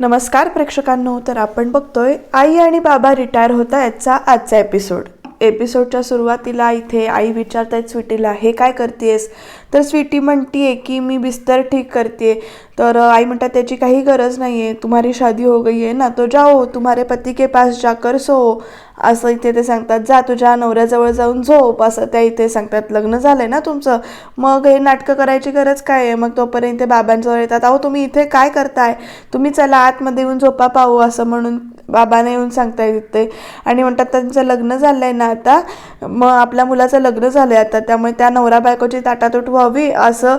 नमस्कार प्रेक्षकांनो तर आपण बघतोय आई आणि बाबा रिटायर होता याचा आजचा एपिसोड. एपिसोडच्या सुरुवातीला इथे आई विचारतायत स्वीटीला हे काय करतेस तर स्वीटी म्हणतीये की मी बिस्तर ठीक करते तर आई म्हणतात त्याची काही गरज नाही आहे तुम्हारी शादी हो गई आहे ना तो जाओ तुम्हारे पती के पास जाकर सो. असं इथे ते सांगतात जा तुझ्या नवऱ्याजवळ जाऊन झोप असं त्या इथे सांगतात. लग्न झालंय ना तुमचं? मग हे नाटकं करायची गरज काय आहे? मग तोपर्यंत ते बाबांजवळ येतात अहो तुम्ही इथे काय करताय? तुम्ही चला आतमध्ये येऊन झोपा पाहू असं म्हणून बाबांना येऊन सांगता तिथे आणि म्हणतात त्यांचं लग्न झालं आहे ना आता मग आपल्या मुलाचं लग्न झालं आहे आता त्यामुळे त्या नवरा बायकोची ताटातूट व्हावी असं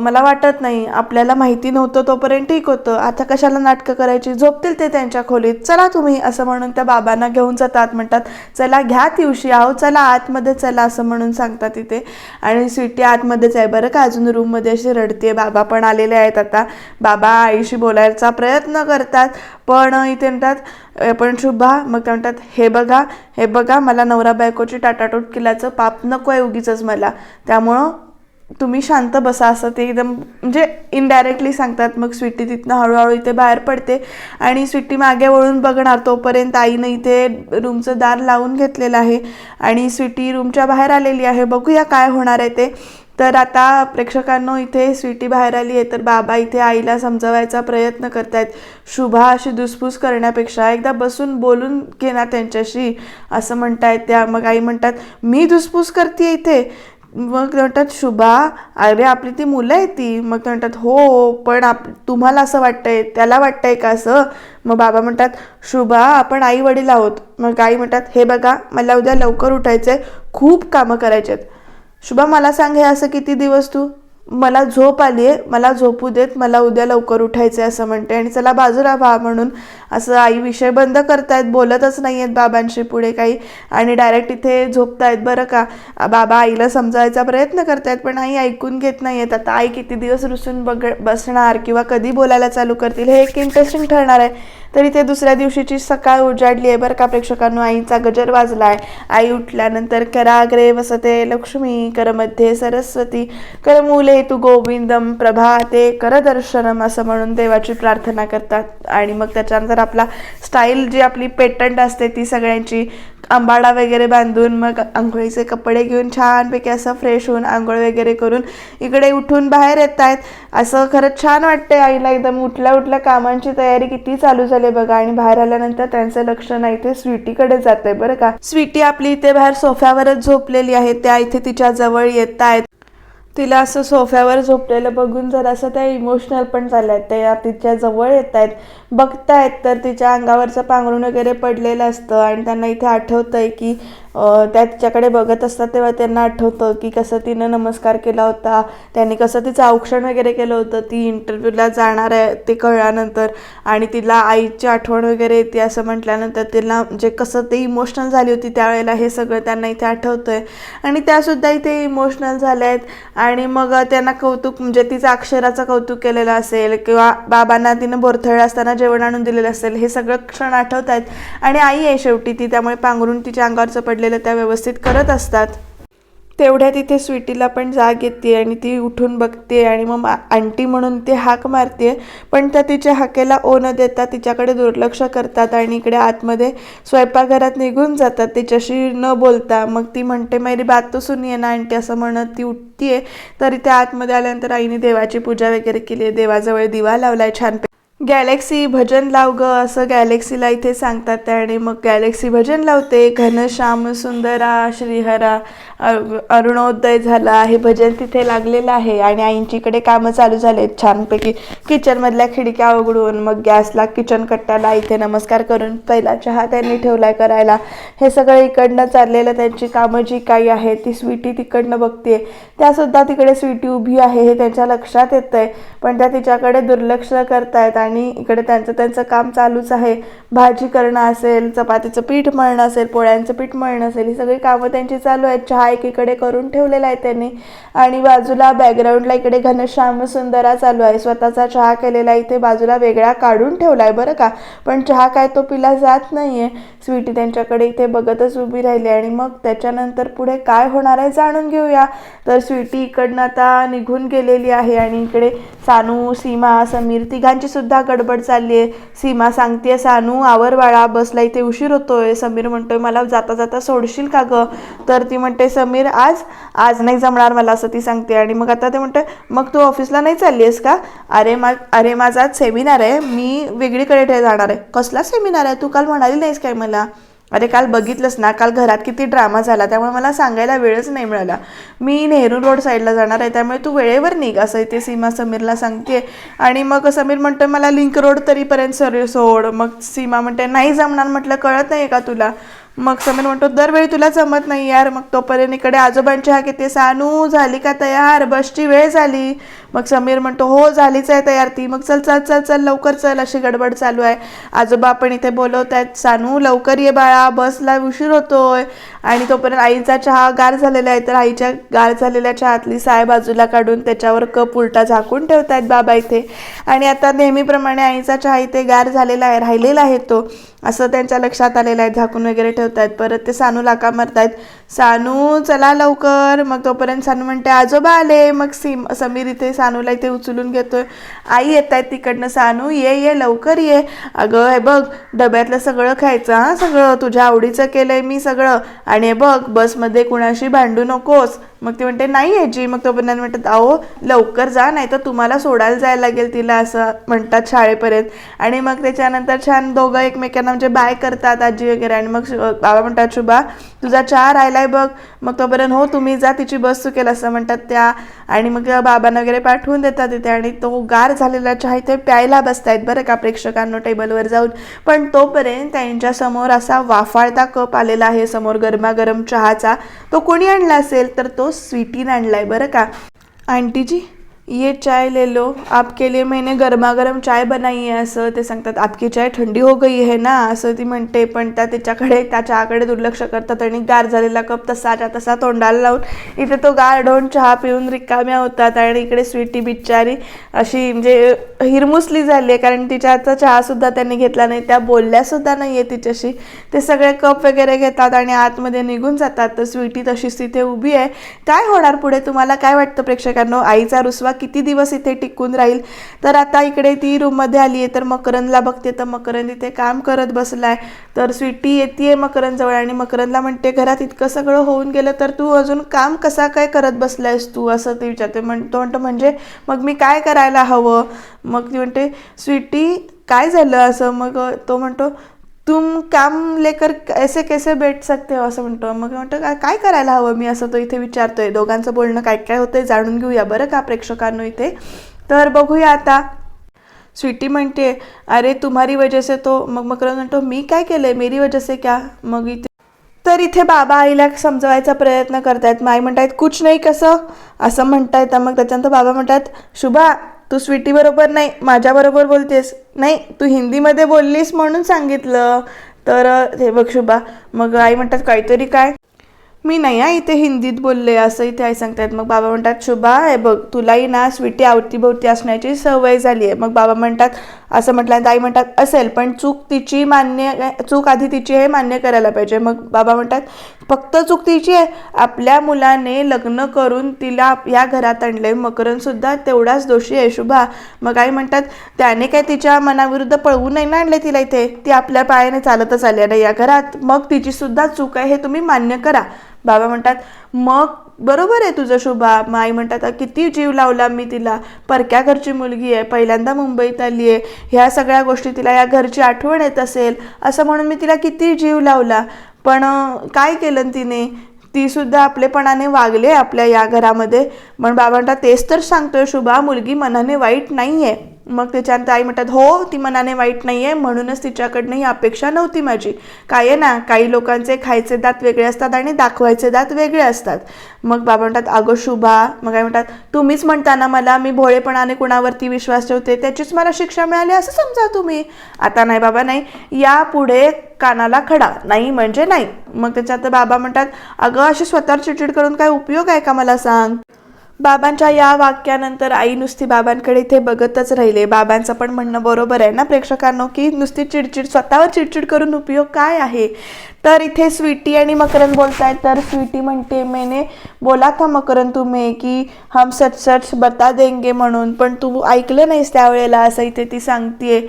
मला वाटत नाही. आपल्याला माहिती नव्हतं तोपर्यंत ठीक होतं. आता कशाला नाटकं करायची? झोपतील ते त्यांच्या खोलीत. चला तुम्ही असं म्हणून त्या बाबांना घेऊन जातात. म्हणतात चला घ्या दिवशी आहो चला आतमध्ये चला असं म्हणून सांगतात तिथे आणि स्वीटी आतमध्येच आहे. बरं का अजून रूममध्ये अशी रडते बाबा पण आलेले आहेत आता. बाबा आईशी बोलायचा प्रयत्न करतात. पण इथे म्हणतात पण शुभा मग त्या म्हणतात हे बघा हे बघा मला नवरा बायकोची टाटाटूट केल्याचं पाप नको आहे उगीच मला. त्यामुळं तुम्ही शांत बसा असं ते एकदम म्हणजे इनडायरेक्टली सांगतात. मग स्वीटी तिथनं हळूहळू इथे बाहेर पडते आणि स्वीटी मागे वळून बघणार. तोपर्यंत आईनं इथे रूमचं दार लावून घेतलेलं आहे आणि स्वीटी रूमच्या बाहेर आलेली आहे. बघूया काय होणार आहे ते. तर आता प्रेक्षकांनो इथे स्वीटी बाहेर आली आहे तर बाबा इथे आईला समजवायचा प्रयत्न करतायत. शुभा अशी दुसफूस करण्यापेक्षा एकदा बसून बोलून घे ना त्यांच्याशी असं म्हणतायत त्या. मग आई म्हणतात मी दुसफूस करते इथे. मग म्हणतात शुभा अरे आपली ती मुलं आहे ती. मग ते म्हणतात हो पण आप तुम्हाला असं वाटतंय त्याला वाटतंय का असं? मग बाबा म्हणतात शुभा आपण आई वडील आहोत. मग आई म्हणतात हे बघा मला उद्या लवकर उठायचं आहे खूप कामं करायचे आहेत शुभा मला सांग हे असं किती दिवस तू? मला झोप आली आहे. मला झोपू देत. मला उद्या लवकर उठायचं आहे असं म्हणते. आणि चला बाजूला व्हा म्हणून. असं आई विषय बंद करतायत. बोलतच नाही आहेत बाबांशी पुढे काही. आणि डायरेक्ट इथे झोपतायत बरं का. बाबा आईला समजायचा प्रयत्न करतायत पण आई ऐकून घेत नाही आहेत आता आई किती दिवस रुसून बघ बसणार किंवा कधी बोलायला चालू करतील हे एक इंटरेस्टिंग ठरणार आहे. तर इथे दुसऱ्या दिवशीची सकाळ उजाडली आहे. बरं का प्रेक्षकांनो आईचा गजर वाजला आहे आई उठल्यानंतर कराग्रे वसते लक्ष्मी करमध्ये सरस्वती. करमूले तू गोविंदम प्रभाते करदर्शनम असं म्हणून देवाची प्रार्थना करतात. आणि मग त्याच्यानंतर आपला स्टाईल जी आपली पेटंट असते ती सगळ्यांची आंबाडा वगैरे बांधून मग आंघोळीचे कपडे घेऊन छानपैकी असं फ्रेश होऊन आंघोळ वगैरे करून इकडे उठून बाहेर येत आहेत असं खरंच छान वाटतंय आईला. एकदम उठल्या उठल्या कामांची तयारी किती चालू झाली. बघा आणि बाहेर आल्यानंतर त्यांचं लक्ष नाही ते स्वीटीकडे जाते बरं का? स्वीटी आपली इथे बाहेर सोफ्यावरच झोपलेली आहे. त्या इथे तिच्या जवळ येत आहेत. तिला असं सोफ्यावर झोपलेलं बघून जर असं त्या इमोशनल पण झाल्या त्या तिच्या जवळ येत आहेत. बघतायत तर तिच्या अंगावरचं पांघरून वगैरे पडलेलं असतं आणि त्यांना इथे आठवतं आहे की त्या तिच्याकडे बघत असतात तेव्हा त्यांना आठवतं की कसं तिनं नमस्कार केला होता त्यांनी कसं तिचं औक्षण वगैरे केलं होतं ती इंटरव्ह्यूला जाणार आहे ते कळल्यानंतर आणि तिला आईची आठवण वगैरे येते असं म्हटल्यानंतर तिला म्हणजे कसं ते इमोशनल झाली होती त्यावेळेला हे सगळं त्यांना इथे आठवतं आहे आणि त्यासुद्धा इथे इमोशनल झाल्या आहेत आणि मग त्यांना कौतुक म्हणजे तिचं अक्षराचं कौतुक केलेलं असेल किंवा बाबांना तिनं बोरथळ असताना जेवण आणून दिलेलं असेल हे सगळं क्षण आठवत आहेत आणि आई आहे शेवटी ती त्यामुळे पांघरून तिच्या अंगावरचं पडलेलं त्या व्यवस्थित करत असतात. तेवढ्या तिथे स्वीटीला पण जाग येते आणि ती उठून बघते आणि मग आंटी म्हणून ते हाक मारते. पण त्या तिच्या हाकेला ओ न देता तिच्याकडे दुर्लक्ष करतात आणि इकडे आतमध्ये स्वयंपाकघरात निघून जातात. तिच्याशी न बोलता मग ती म्हणते मेरी बात तो सुनिये ना आंटी असं म्हणत ती उठतीये. तरी त्या आतमध्ये आल्यानंतर आईने देवाची पूजा वगैरे केली आहे. देवाजवळ दिवा लावलाय छान गॅलेक्सी भजन लाव ग असं गॅलेक्सीला इथे सांगतात आणि मग गॅलेक्सी भजन लावते. घनश्याम सुंदरा श्रीहरा अरुणोदय झाला. हे भजन तिथे लागलेलं आहे. आणि आईंचीकडे कामं चालू झालेत छानपैकी. किचनमधल्या खिडक्या उघडून मग गॅसला किचन कट्ट्याला इथे नमस्कार करून पहिला चहा त्यांनी ठेवलाय करायला. हे सगळं इकडनं चाललेलं त्यांची कामं जी काही आहेत ती स्वीटी तिकडनं बघते त्यासुद्धा तिकडे स्वीटी उभी आहे हे त्यांच्या लक्षात येतं आहे पण त्या तिच्याकडे दुर्लक्ष करतायत. आणि इकडे त्यांचं त्यांचं काम चालूच आहे. भाजी करणं असेल चपातीचं पीठ मळणं असेल पोळ्यांचं पीठ मळणं असेल ही सगळी कामं त्यांची चालू आहेत. चहा एकीकडे करून ठेवलेला आहे त्यांनी. आणि बाजूला बॅकग्राऊंडला इकडे घनश्याम सुंदरा चालू आहे. स्वतःचा चहा केलेला इथे बाजूला वेगळा काढून ठेवलाय बरं का. पण चहा काय तो पिला जात नाहीये. स्वीटी त्यांच्याकडे इथे बघतच उभी राहिली आणि मग त्याच्यानंतर पुढे काय होणार आहे जाणून घेऊया. तर स्वीटी इकडनं आता निघून गेलेली आहे. आणि इकडे सानू सीमा समीर तिघांची सुद्धा गडबड चालली आहे सीमा सांगते सानू आवर बाळा बसला इथे उशीर होतोय. समीर म्हणतोय मला जाता जाता सोडशील का गं? तर ती म्हणते समीर आज आज नाही जमणार मला असं ती सांगते. आणि मग आता ते म्हणते मग तू ऑफिसला नाही चालली आहेस का? अरे मा अरे माझा आज सेमिनार आहे. मी वेगळीकडे जाणार आहे. कसला सेमिनार आहे? तू काल म्हणाली नाहीस काय मला? अरे काल बघितलंस ना काल घरात किती ड्रामा झाला त्यामुळे मला सांगायला वेळच नाही मिळाला. मी नेहरू रोड साईडला जाणार आहे त्यामुळे तू वेळेवर निघ असं इथे सीमा समीरला सांगते आणि मग समीर म्हणतो मला लिंक रोड तरीपर्यंत सर सोड. मग सीमा म्हणते नाही जमणार म्हटलं कळत नाही का तुला? मग समीर म्हणतो दरवेळी तुला जमत नाही यार. मग तोपर्यंत इकडे आजोबांच्या हाक येते सानू झाली का तयार? बसची वेळ झाली. मग समीर म्हणतो हो झालीच आहे तयार ती. मग चल चल चल चल लवकर चल अशी गडबड चालू आहे. आजोबा आपण इथे बोलवत आहेत सानू लवकर ये बाळा बसला उशीर होतोय. आणि तोपर्यंत आईचा चहा गार झालेला आहे तर आईच्या गार झालेल्या चहातली साय बाजूला काढून त्याच्यावर कप उलटा झाकून ठेवतायत बाबा इथे. आणि आता नेहमीप्रमाणे आईचा चहा इथे गार झालेला आहे राहिलेला आहे तो. असं त्यांच्या लक्षात आलेलं आहे झाकून वगैरे ठेव ठेवतायत परत ते सानू लाका मारतायत. सानू चला लवकर. मग तोपर्यंत सानू म्हणते आजोबा आले. मग सिम समीर इथे सानूला इथे उचलून घेतोय. आई येत आहेत तिकडनं सानू. ये ये लवकर ये. अगं हे बघ डब्यातलं सगळं खायचं हां सगळं? तुझ्या आवडीचं केलंय मी सगळं. आणि हे बघ बसमध्ये कुणाशी भांडू नकोस. मग ती म्हणते नाही यायची मग तोपर्यंत म्हणतात अहो लवकर जा नाही तर तुम्हाला सोडायला जायला लागेल तिला असं म्हणतात शाळेपर्यंत. आणि मग त्याच्यानंतर छान दोघं एकमेकांना म्हणजे बाय करतात आजी वगैरे. आणि मग बाबा म्हणतात शुभा तुझा चहा काय बघ. मग तोपर्यंत हो तुम्ही जा तिची बस चुकेल असं म्हणतात त्या. आणि मग बाबांना वगैरे पाठवून देतात तिथे. आणि तो गार झालेला चहा इथे प्यायला बसतायत बरं का प्रेक्षकांना टेबलवर जाऊन. पण तोपर्यंत त्यांच्यासमोर असा वाफाळता कप आलेला आहे समोर गरमागरम चहाचा. तो कोणी आणला असेल? तर तो स्वीटीने आणलाय बरं का. आंटीजी ये चाय ले लो। आपके लिए मैंने गरमा गरम चाय बनाई आहे असं ते सांगतात आपकी चाय थंडी हो गई आहे ना? असं ती म्हणते पण त्या त्याच्याकडे त्या चहाकडे दुर्लक्ष करतात आणि गार झालेला कप तसाच्या तसा तोंडाला लावून इथे तो गार ढोण चहा पिऊन रिकाम्या होतात आणि इकडे स्वीटी बिचारी अशी म्हणजे हिरमुसली झाली आहे कारण तिच्या चहासुद्धा त्यांनी घेतला नाही त्या बोलल्यासुद्धा नाही आहे तिच्याशी. ते सगळे कप वगैरे घेतात आणि आतमध्ये निघून जातात. तर स्वीटी तशीच तिथे उभी आहे. काय होणार पुढे? तुम्हाला काय वाटतं प्रेक्षकांनो? आईचा रुसवा किती दिवस इथे टिकून राहील? तर आता इकडे ती रूममध्ये आली आहे तर मकरंदला बघते. तर मकरंद इथे काम करत बसलाय. तर स्वीटी येते मकरंदजवळ आणि मकरंदला म्हणते घरात इतकं सगळं होऊन गेलं तर तू अजून काम कसा काय करत बसलायस तू? असं ती विचारते. म्हणतो म्हणतो म्हणजे मग मी काय करायला हवं? मग ती म्हणते स्वीटी काय झालं? असं मग तो म्हणतो तुम काम लेकर ऐसे कैसे भेट सकते हो असं म्हणतो. मग म्हणतो "काय- काय करायला हवं? मी असं तो इथे विचारतोय. दोघांचं बोलणं काय काय होतंय जाणून घेऊया. बरं का प्रेक्षकांनो इथे? तर बघूया आता. स्वीटी म्हणते अरे तुम्हारी वजह से तो मग मकरंद म्हणतो मी काय केलंय? मेरी वजह से क्या? मग इथे तर इथे बाबा आईला समजवायचा प्रयत्न करतायत. मग आई म्हणतायत कुछ नाही कसं? असं म्हणतायत. मग त्याच्यानंतर बाबा म्हणतात शुभा तू स्वीटी बरोबर नाही माझ्याबरोबर बोलतेस. नाही तू हिंदीमध्ये बोललीस म्हणून सांगितलं. तर हे बघ शुभा मग आई म्हणतात काहीतरी काय? मी नाही आहे इथे हिंदीत बोलले असं इथे आई सांगतायत मग बाबा म्हणतात शुभा हे बघ तुलाही ना स्वीटी अवतीभोवती असण्याची सवय झाली आहे. मग बाबा म्हणतात असं म्हटल्यानंतर आई म्हणतात असेल पण चूक तिची मान्य चूक आधी तिची हे मान्य करायला पाहिजे. मग बाबा म्हणतात फक्त चूक तिची आहे. आपल्या मुलाने लग्न करून तिला या घरात आणले आहे सुद्धा तेवढाच दोषी आहे शुभा. मग आई म्हणतात त्याने काय तिच्या मनाविरुद्ध पळवून नाही ना आणले तिला इथे? ती आपल्या पायाने चालतच आली आहे ना या घरात. मग तिचीसुद्धा चूक आहे हे तुम्ही मान्य करा. बाबा म्हणतात मग बरोबर आहे तुझं शुभा. माई आई म्हणतात किती जीव लावला मी तिला? परक्या घरची मुलगी आहे पहिल्यांदा मुंबईत आली आहे. ह्या सगळ्या गोष्टी तिला या घरची आठवण येत असेल असं म्हणून मी तिला किती जीव लावला. पण काय केलं तिने? तीसुद्धा आपलेपणाने वागले आपल्या या घरामध्ये. पण बाबा म्हणतात तेच तर सांगतोय शुभा मुलगी मनाने वाईट नाही आहे मग त्याच्यानंतर आई म्हणतात हो ती मनाने वाईट नाही आहे म्हणूनच तिच्याकडनं ही अपेक्षा नव्हती माझी. काय आहे ना काही लोकांचे खायचे दात वेगळे असतात आणि दाखवायचे दात वेगळे असतात. मग बाबा म्हणतात अगं शुभा मग काय म्हणतात तुम्हीच म्हणता ना मला मी भोळेपणाने कुणावरती विश्वास ठेवते त्याचीच मला शिक्षा मिळाली असं समजा तुम्ही. आता नाही बाबा नाही. यापुढे कानाला खडा नाही म्हणजे नाही. मग त्याच्यात बाबा म्हणतात अगं अशी स्वतःवर चिडचिड करून काय उपयोग आहे का मला सांग? बाबांच्या या वाक्यानंतर आई नुसती बाबांकडे इथे बघतच राहिले. बाबांचं पण म्हणणं बरोबर आहे ना प्रेक्षकांनो की नुसती चिडचिड स्वतःवर चिडचिड करून उपयोग काय आहे? तर इथे स्वीटी आणि मकरंद बोलतायत. तर स्वीटी म्हणते मेने बोला था मकरंद तुम्ही की हम सच सच बता देंगे म्हणून पण तू ऐकलं नाहीस त्यावेळेला असं इथे ती सांगतेय.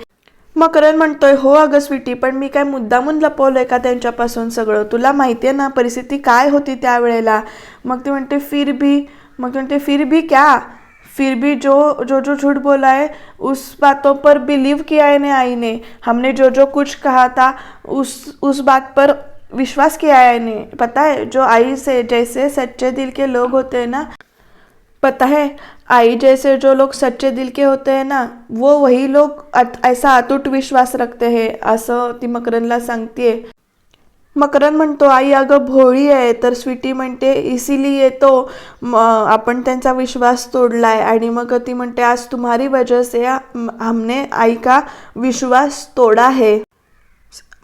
मकरन म्हणतोय हो अगं स्वीटी पण मी काय मुद्दामून लपवलंय का त्यांच्यापासून सगळं? तुला माहिती आहे ना परिस्थिती काय होती त्यावेळेला? मग ती म्हणते फिर भी मग ती फिर भी क्या? फिर भी जो जो जो झूठ बोला है, उस बातों पर बिलीव किया है आई ने? हमने जो जो कुछ कहा था, उस उस बात पर विश्वास किया है ने? पता है, जो आई से, जैसे सच्चे दिल के लोग होते हैं ना? पता है, आई जैसे जो लोग सच्चे दिल के होते हैं ना, वो वही लोग ऐसा अतूट विश्वास रखते हैं, असं ती मकरनला सांगतेय। मकरन म्हणतो आई अगं भोळी आहे. तर स्वीटी म्हणते इसिली येतो. म, आपण त्यांचा विश्वास तोडलाय. आणि मग ती म्हणते आज तुम्हारी वजह से हमने आई का विश्वास तोडा है.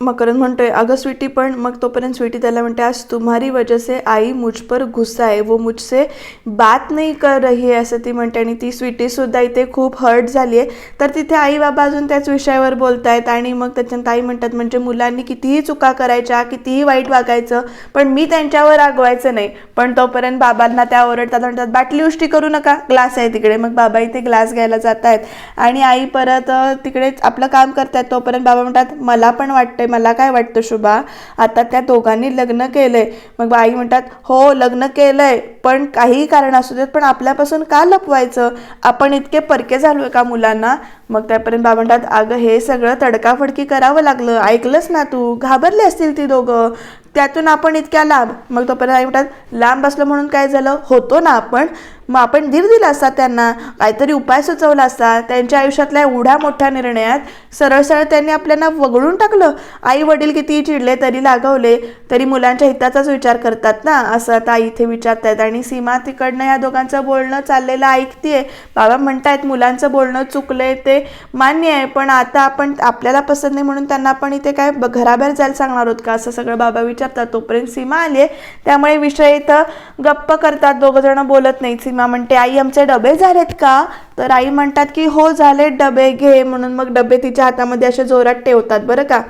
मकरंद म्हणतोय अगं स्वीटी पण मग तोपर्यंत स्वीटी त्याला म्हणते आज तुम्हारी वजह से आई मुझ पर गुस्सा आहे वो मुझसे बात नाही कर रही आहे असं ती म्हणते. आणि ती स्वीटीसुद्धा इथे खूप हर्ट झाली आहे. तर तिथे आई बाबा अजून त्याच विषयावर बोलतायत आणि मग त्याच्यानंतर आई म्हणतात म्हणजे मुलांनी कितीही चुका करायच्या कितीही वाईट वागायचं पण मी त्यांच्यावर रागवायचं नाही. पण तोपर्यंत बाबांना त्या ओरडतात म्हणतात बाटली उष्टी करू नका ग्लास आहे तिकडे. मग बाबा इथे ग्लास घ्यायला जात आहेत आणि आई परत तिकडे आपलं काम करतात तोपर्यंत बाबा म्हणतात मला पण वाटतंय मला काय वाटतं शुभा? आता त्या दोघांनी लग्न केलंय. मग आई म्हणतात हो लग्न केलंय पण काही कारण असू देत पण आपल्यापासून का लपवायचं? आपण इतके परके झालोय का मुलांना? मग त्यापर्यंत बाबा म्हणतात अगं हे सगळं तडकाफडकी करावं लागलं. ऐकलंच ना तू? घाबरले असतील ती दोघं? त्यातून आपण इतक्या लांब? मग तोपर्यंत आई म्हणतात लांब असलं म्हणून काय झालं? होतो ना आपण. मग आपण धीर दिला असता त्यांना काहीतरी उपाय सुचवला असता त्यांच्या आयुष्यातल्या एवढ्या मोठ्या निर्णयात सरळ सरळ त्यांनी आपल्याला वगळून टाकलं. आई वडील किती चिडले तरी लागवले तरी मुलांच्या हिताचाच विचार करतात ना? असं आता आई इथे विचारतायत आणि सीमा तिकडनं या दोघांचं बोलणं चाललेलं ऐकतीये. बाबा म्हणतायत मुलांचं बोलणं चुकलंय ते मान्य आहे पण आता आपण आपल्याला पसंत नाही म्हणून त्यांना आपण इथे काय घराबाहेर जायला सांगणार आहोत का? असं सगळं बाबा विचारतात. तोपर्यंत सीमा आली आहे त्यामुळे विषय इथं गप्प करतात. दोघं जण बोलत नाहीत. सीमा म्हणते आई आमचे डबे झालेत का? तर आई म्हणतात की हो झाले डबे घे. म्हणून मग डबे तिच्या हातामध्ये असे जोरात ठेवतात बरं का?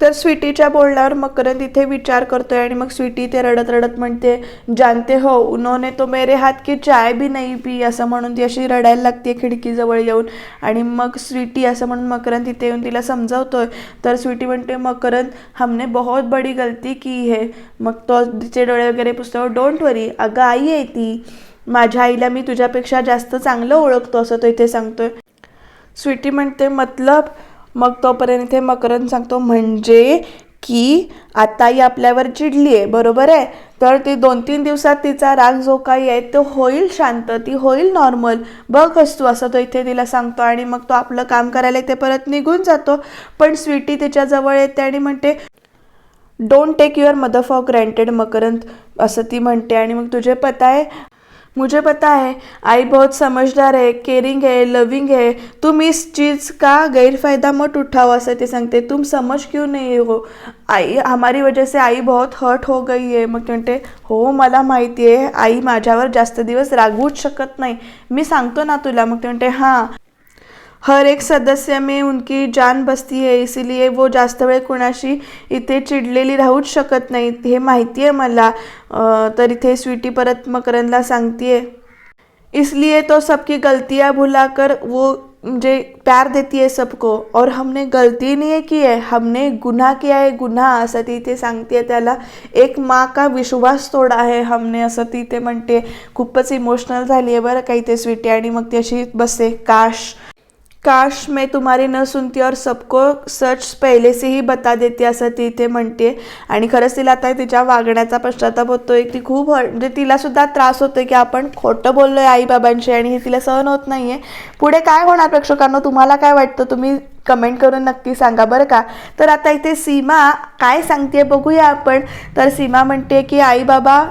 तर स्वीटीच्या बोलण्यावर मकरंद इथे विचार करतोय आणि मग स्वीटी ते रडत रडत म्हणते जानते हो उन्होंने तो मेरे हात की चाय भी नाही पी असं म्हणून ती अशी रडायला लागते खिडकीजवळ येऊन. आणि मग स्वीटी असं म्हणून मकरंद इथे येऊन तिला समजावतोय. तर स्वीटी म्हणते मकरंद हमने बहुत बड़ी गलती की है. मग तो तिचे डोळे वगैरे पुस्तक डोंट वरी अगं आई आहे ती. माझ्या आईला मी तुझ्यापेक्षा जास्त चांगलं ओळखतो असं तो इथे सांगतोय. स्वीटी म्हणते मतलब. मग तोपर्यंत इथे मकरंद सांगतो म्हणजे की आता आई आपल्यावर चिडली आहे बरोबर आहे? तर ती दोन तीन दिवसात तिचा राग जो काही आहे तो होईल शांत ती होईल नॉर्मल. बघ तू असं तो इथे तिला सांगतो आणि मग तो आपलं काम करायला इथे परत निघून जातो. पण स्वीटी तिच्याजवळ येते आणि म्हणते don't take your mother for granted Makarand असं ती म्हणते आणि मग तुझे पता आहे मुझे पता है आई बहुत समझदार है केअरिंग है लविंग है। तुम इस चीज़ का गैरफायदा मत उठाओ असं ते सांगते। तुम समझ क्यों नहीं हो? आई हमारी वजह से आई बहुत हर्ट हो गई है। मग ते म्हणते हो मला माहिती आहे आई माझ्यावर जास्त दिवस रागवूच शकत नाही. मी सांगतो ना तुला मग ते म्हणते हां. हर एक सदस्य में उनकी जान बसती है इसीलिए वो जास्त वेळ कुणाशी इथे चिडलेली राहूच शकत नाही हे माहिती आहे मला. तर इथे स्वीटी परत मकरंदला सांगतीये. इसलिए तो सबकी गलतियाँ भुलाकर वो मुझे प्यार देती है सबको. और हमने गलती नहीं की है हमने गुन्हा किया है गुन्हा असं ती इथे सांगते त्याला. एक माँ का विश्वास तोडा आहे हमने असं ती इथे म्हणते. खूपच इमोशनल झाली आहे बरं काही ते स्वीटी आणि मग ती अशी बसते. काश. काश मैं तुम्हारी न सुनती और सबको सच पहिले से ही बता देते असं ती इथे म्हणते. आणि खरंच तिला आता तिच्या वागण्याचा पश्चाताप होतोय. ती खूप म्हणजे तिलासुद्धा त्रास होतोय की आपण खोटं बोललोय आहे आईबाबांशी आणि हे तिला सहन होत नाहीये. पुढे काय होणार प्रेक्षकांना? तुम्हाला काय वाटतं? तुम्ही कमेंट करून नक्की सांगा बरं का. तर आता इथे सीमा काय सांगते बघूया आपण. तर सीमा म्हणते की आई बाबा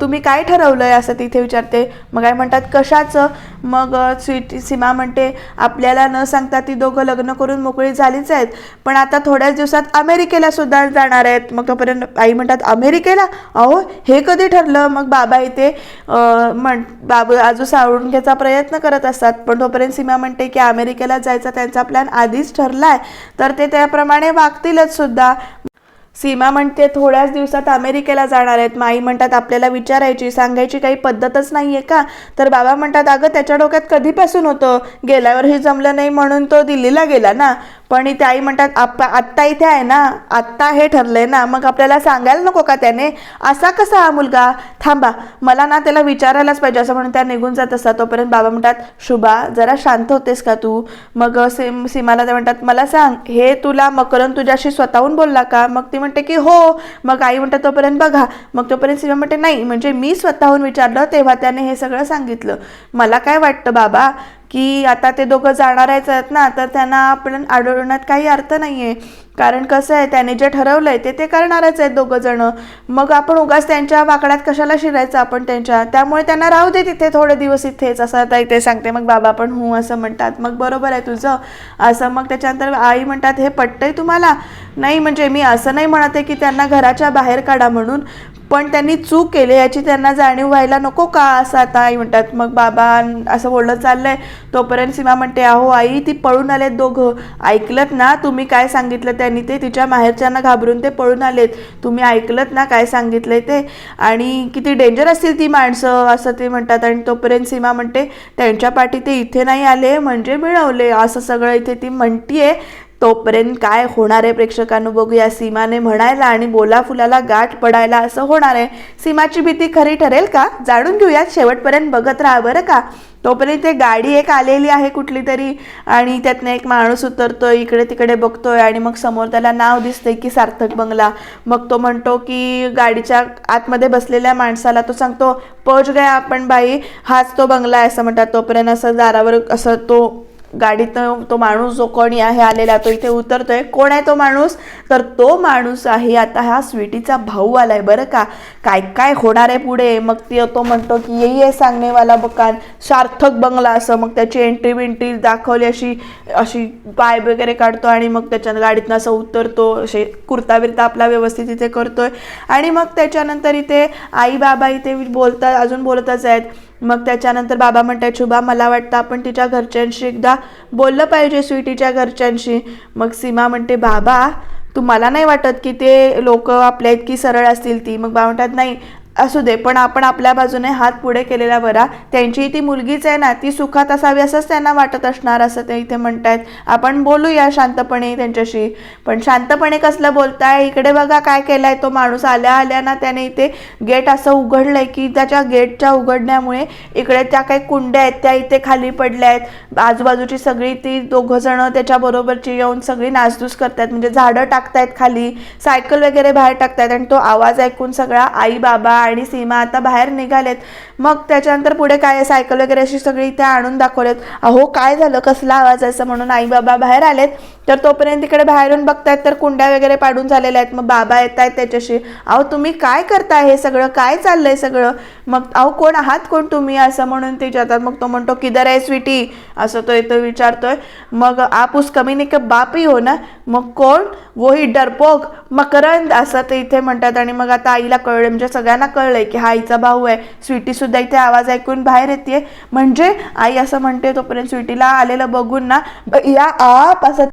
तुम्ही काय ठरवलं आहे असं तिथे विचारते. मग काय म्हणतात कशाचं? मग स्वीट सीमा म्हणते आपल्याला न सांगता ती दोघं लग्न करून मोकळी झालीच आहेत. पण आता थोड्याच दिवसात अमेरिकेला सुद्धा जाणार आहेत. मग तोपर्यंत आई म्हणतात अमेरिकेला? अहो हे कधी ठरलं? मग बाबा इथे म्हण बाबा आजू सावरून घ्यायचा प्रयत्न करत असतात. पण तोपर्यंत सीमा म्हणते की अमेरिकेला जायचा त्यांचा प्लॅन आधीच ठरला आहे तर ते त्याप्रमाणे वागतीलच सुद्धा. सीमा म्हणते थोड्याच दिवसात अमेरिकेला जाणार आहेत. माई म्हणतात आपल्याला विचारायची सांगायची काही पद्धतच नाही आहे का? तर बाबा म्हणतात अगं त्याच्या डोक्यात कधीपासून होतं? गेल्यावरही जमलं नाही म्हणून तो दिल्लीला गेला ना. पण इथे आई म्हणतात आप आत्ता इथे आहे ना आत्ता हे ठरलंय ना मग आपल्याला सांगायला नको का त्याने? असा कसा हा मुलगा? थांबा मला ना त्याला विचारायलाच पाहिजे. असं म्हणून त्या निघून जात असतात. तोपर्यंत बाबा म्हणतात शुभा जरा शांत होतेस का तू? मग सीम सीमाला ते म्हणतात मला सांग हे तुला मकरन तुझ्याशी स्वतःहून बोलला का? मग ती म्हणते की हो. मग आई म्हणतात तोपर्यंत बघा. मग तोपर्यंत सीमा म्हणते नाही म्हणजे मी स्वतःहून विचारलं तेव्हा त्याने हे सगळं सांगितलं. मला काय वाटतं बाबा? की आता ते दोघं जाणार आहेत ना तर त्यांना आपण अडवण्यात काही अर्थ नाही आहे कारण कसं आहे त्याने जे ठरवलं आहे ते ते करणारच आहेत दोघं जण. मग आपण उगाच त्यांच्या वाकड्यात कशाला शिरायचं आपण त्यांच्या? त्यामुळे त्यांना राहू दे तिथे थोडे दिवस इथेच असं आता इथे सांगते. मग बाबा पण हो असं म्हणतात. मग बरोबर आहे तुझं. असं मग त्याच्यानंतर आई म्हणतात हे पटतंय तुम्हाला? नाही म्हणजे मी असं नाही म्हणत आहे की त्यांना घराच्या बाहेर काढा म्हणून. पण त्यांनी चूक केली याची त्यांना जाणीव व्हायला नको का असं आता आई म्हणतात. मग बाबा असं बोललं चाललंय. तोपर्यंत सीमा म्हणते अहो आई ती पळून आलेत दोघं. ऐकलत ना तुम्ही काय सांगितलं त्यांनी ते? तिच्या माहेरच्यांना घाबरून ते पळून आलेत. तुम्ही ऐकलत ना काय सांगितलंय ते? आणि किती डेंजर असतील ती माणसं असं ते म्हणतात. आणि तोपर्यंत सीमा म्हणते त्यांच्या पाठी ते इथे नाही आले म्हणजे मिळवले. असं सगळं इथे ती म्हणतीये. तोपर्यंत काय होणार आहे प्रेक्षकांनो? बघूया. सीमाने म्हणायला आणि बोला फुलाला गाठ पडायला असं होणार आहे. सीमाची भीती खरी ठरेल का? जाणून घेऊयात. शेवटपर्यंत बघत राहा बरं का? तोपर्यंत ते गाडी एक आलेली आहे कुठली तरी आणि त्यातनं एक माणूस उतरतोय इकडे तिकडे बघतोय आणि मग समोर त्याला नाव दिसतंय की सार्थक बंगला. मग तो म्हणतो की गाडीच्या आतमध्ये बसलेल्या माणसाला तो सांगतो पोच गया आपण बाई हाच तो बंगला आहे असं म्हणतात. तोपर्यंत असं दारावर असं तो गाडीतनं तो माणूस जो कोणी आहे आलेला तो इथे उतरतोय. कोण आहे तो माणूस? तर तो माणूस आहे आता हा स्वीटीचा भाऊ आलाय बरं का. काय काय होणार आहे पुढे? मग ते तो म्हणतो की ये आहे सांगणेवाला बकान. सार्थक बंगला असं. मग त्याची एंट्री बिंट्री दाखवली अशी अशी पाय वगैरे काढतो आणि मग त्याच्या गाडीतनं असं उतरतो. असे कुर्ता बिरता आपला व्यवस्थित इथे करतोय. आणि मग त्याच्यानंतर इथे आई बाबा इथे बोलतात अजून बोलतच आहेत. मग त्याच्यानंतर बाबा म्हणतात शुभा मला वाटतं आपण तिच्या घरच्यांशी एकदा बोललं पाहिजे स्वीटीच्या घरच्यांशी. मग सीमा म्हणते बाबा तुम्हाला नाही वाटत की ते लोक आपल्या इतकी सरळ असतील ती? मग बाबा म्हणतात नाही असू दे पण आपण आपल्या बाजूने हात पुढे केलेला बरा त्यांची ती मुलगीच आहे ना ती सुखात असावी असंच त्यांना वाटत असणार असं ते इथे म्हणतायत. आपण बोलूया शांतपणे त्यांच्याशी. पण शांतपणे कसलं बोलताय? इकडे बघा काय केलाय तो माणूस. आल्या आल्या ना त्याने इथे गेट असं उघडलंय की त्याच्या गेटच्या उघडण्यामुळे इकडे त्या काही कुंड्या आहेत त्या इथे खाली पडल्या आहेत. आजूबाजूची सगळी ती दोघं जण येऊन सगळी नासधूस करतायत. म्हणजे झाडं टाकतायत खाली सायकल वगैरे बाहेर टाकतायत. आणि तो आवाज ऐकून सगळा आई बाबा आणि सीमा आता बाहेर निघालेत. मग त्याच्यानंतर पुढे काय सायकल वगैरे अशी सगळी त्या आणून दाखवलेत. अहो काय झालं? कसला आवाज आहे असं म्हणून आई बाबा बाहेर आलेत. तर तोपर्यंत तिकडे बाहेरून बघतायत तर कुंड्या वगैरे पाडून झालेल्या आहेत. मग बाबा येत आहेत त्याच्याशी. अहो तुम्ही काय करताय हे सगळं? काय चाललंय सगळं? मग अहो कोण आहात? कोण तुम्ही? असं म्हणून ते जातात. मग तो म्हणतो किदर आहे स्वीटी? असं तो येतो विचारतोय. मग आप उस कमी नाही का ही हो ना? मग कोण? वही डरपोक मकरंद असं ते इथे म्हणतात. आणि मग आता आईला कळलं म्हणजे सगळ्यांना कळलंय की हा आईचा भाऊ आहे. स्वीटी सुद्धा इथे आवाज ऐकून बाहेर येते म्हणजे आई असं म्हणते तोपर्यंत स्वीटीला आलेलं बघून ना या आप असं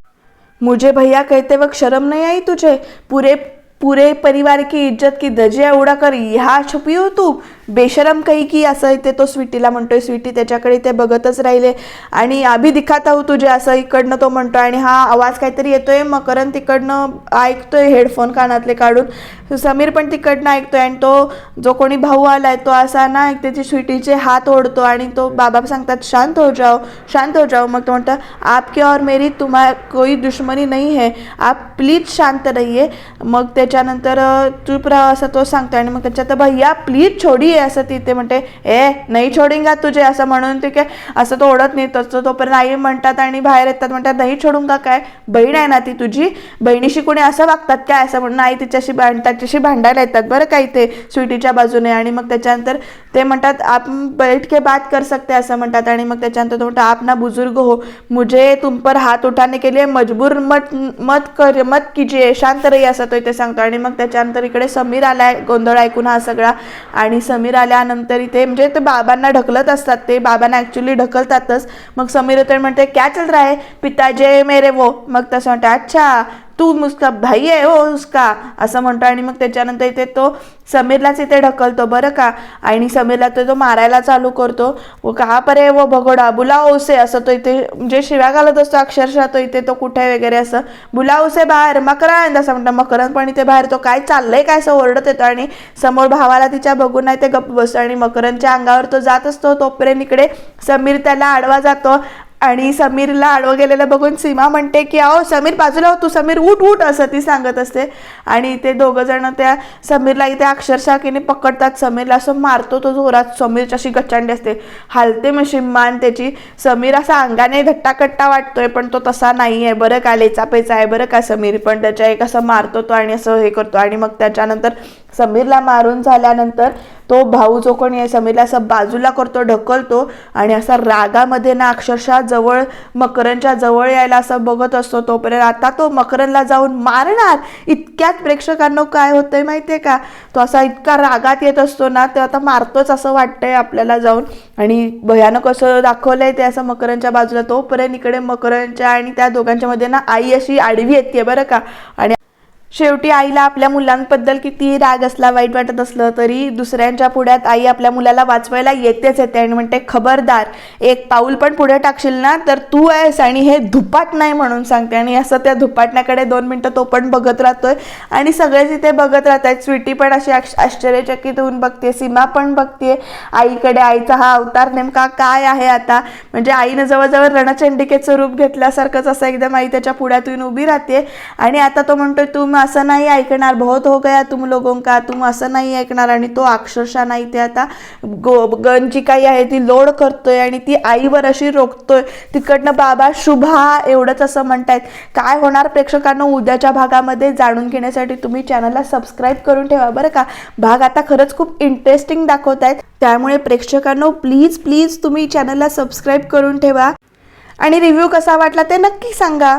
मुझे भैया कहते वक्त शरम नाही आई तुझे? पुरे पूरे परिवार की इज्जत की धजिया उडाकर ह्या छुपी हो तू? बेशरम काही की असं इथे तो स्वीटीला म्हणतोय स्वीटी त्याच्याकडे ते बघतच राहिले. आणि अभि दिखात आहो तुझे असं इकडनं तो म्हणतोय. आणि हा आवाज काहीतरी येतोय मकरन तिकडनं ऐकतोय हेडफोन कानातले काढून. समीर पण तिकडनं ऐकतोय आणि तो जो कोणी भाऊ आलाय तो असा ना त्याची स्वीटीचे हात ओढतो आणि तो बाबा सांगतात शांत हो जाओ शांत हो जाओ. मग तो म्हणतो आपके और मेरी? तुम्हा कोई दुश्मनी नाही है. आप प्लीज शांत रहिए. मग त्याच्यानंतर अ, चुप राहा असं तो सांगतो आणि मग त्याच्यात भैया प्लीज छोडी आहे असं ती ते म्हणते ए नाही छोडिंगा तुझे? असं म्हणून ते काय असं तो ओढत नाही तसं तोपर्यंत आई म्हणतात आणि बाहेर येतात म्हणतात नाही छोडूंगा काय? बहीण आहे ना ती तुझी? बहिणीशी कोणी असं वागतात काय? असं म्हणून आई तिच्याशी भांड त्याच्याशी भांडायला येतात बरं काय ते स्वीटीच्या बाजूने आणि मग त्याच्यानंतर ते म्हणतात आप बैठ के बात कर सकते असं म्हणतात आणि मग त्याच्यानंतर तो म्हणतात आप ना बुजुर्ग हो मुझे तुम पर हात उठाने के लिए मजबूर मत मत कर मत कीजिए शांत रही असं तो इथे सांगतो आणि मग त्याच्यानंतर इकडे समीर आलाय गोंधळ ऐकून हा सगळा आणि समीर समीर आल्यानंतर इथे म्हणजे ते बाबांना ढकलत असतात ते बाबांना ॲक्च्युली ढकलतातच. मग समीर तर म्हणते क्या चल रहा है? पिताजे मेरे वो. मग तसं म्हणते अच्छा. तू मुसका भाई आहे हो उसका असं म्हणतो. आणि मग त्याच्यानंतर इथे तो समीरलाच इथे ढकलतो बरं का. आणि समीरला तो तो मारायला चालू करतो व का परे व भगोडा? बुलाओ असं तो इथे म्हणजे शिव्या घालत असतो अक्षरशः तो इथे तो कुठे वगैरे असं. बुलाओ बाहेर मकरांद असं म्हणतो. मकरंद पण इथे बाहेर तो काय चाललंय काय असं ओरडत येतो. आणि समोर भावाला तिच्या बघून नाही ते गप्प बसतो. आणि मकरंदच्या अंगावर तो जात असतो तोपर्यंत इकडे समीर त्याला आडवा जातो. आणि समीरला आडवं गेलेलं बघून सीमा म्हणते की अहो समीर बाजूला हो तू समीर उठ उठ असं ती सांगत असते. आणि ते दोघं जण त्या समीरला इथे अक्षरशः की पकडतात. समीरला असं मारतो तो जोरात. समीरची अशी गच्चांडी असते. हालते मशीन मान त्याची. समीर असा अंगाने धट्टाकट्टा वाटतोय पण तो तसा नाही आहे बरं का लेचापेचा आहे. बरं का समीर? पण त्याच्या एक असं मारतो तो आणि असं हे करतो. आणि मग त्याच्यानंतर समीरला मारून झाल्यानंतर तो भाऊ जो कोणी आहे समीरला असं बाजूला करतो ढकलतो आणि असा रागामध्ये ना अक्षरशः जवळ मकरनच्या जवळ यायला असं बघत असतो तोपर्यंत. आता तो मकरनला जाऊन मारणार? इतक्यात प्रेक्षकांना काय होतंय माहिती आहे का? तो असा इतका रागात येत असतो ना ते आता मारतोच असं वाटतंय आपल्याला जाऊन. आणि भयानक असं दाखवलंय ते असं मकरनच्या बाजूला. तोपर्यंत इकडे मकरनच्या आणि त्या दोघांच्या मध्ये ना आई अशी आडवी येते बरं का? आणि शेवटी आईला आपल्या मुलांबद्दल कितीही राग असला वाईट वाटत असलं तरी दुसऱ्यांच्या पुढ्यात आई आपल्या मुलाला वाचवायला येतेच येते आणि म्हणते खबरदार एक पाऊल पण पुढे टाकशील ना तर तू आहेस आणि हे धुपाट नाही म्हणून सांगते. आणि असं त्या धुपाटण्याकडे दोन मिनटं तो पण बघत राहतोय. आणि सगळेच इथे बघत राहत आहेत स्वीटी पण अशी आश्चर्यचकित होऊन बघते सीमा पण बघते आईकडे आईचा हा अवतार नेमका काय आहे आता? म्हणजे आईनं जवळजवळ रणचंडिकेचं रूप घेतल्यासारखंच असं एकदम आई त्याच्या पुढ्यातून उभी राहते. आणि आता तो म्हणतोय तू असं नाही ऐकणार बहुत हो गया तुम लोगों का तुम असं नाही ऐकणार आणि तो अक्षरशः नाही ते आता गो गन जी काही आहे ती लोड करतोय आणि ती आईवर अशी रोखतोय. तिकडनं बाबा शुभा एवढंच असं म्हणतायत. काय होणार प्रेक्षकांना उद्याच्या भागामध्ये जाणून घेण्यासाठी तुम्ही चॅनलला सबस्क्राईब करून ठेवा बरं का? भाग आता खरंच खूप इंटरेस्टिंग दाखवत आहेत त्यामुळे प्रेक्षकांनो प्लीज प्लीज तुम्ही चॅनलला सबस्क्राईब करून ठेवा. आणि रिव्ह्यू कसा वाटला ते नक्की सांगा.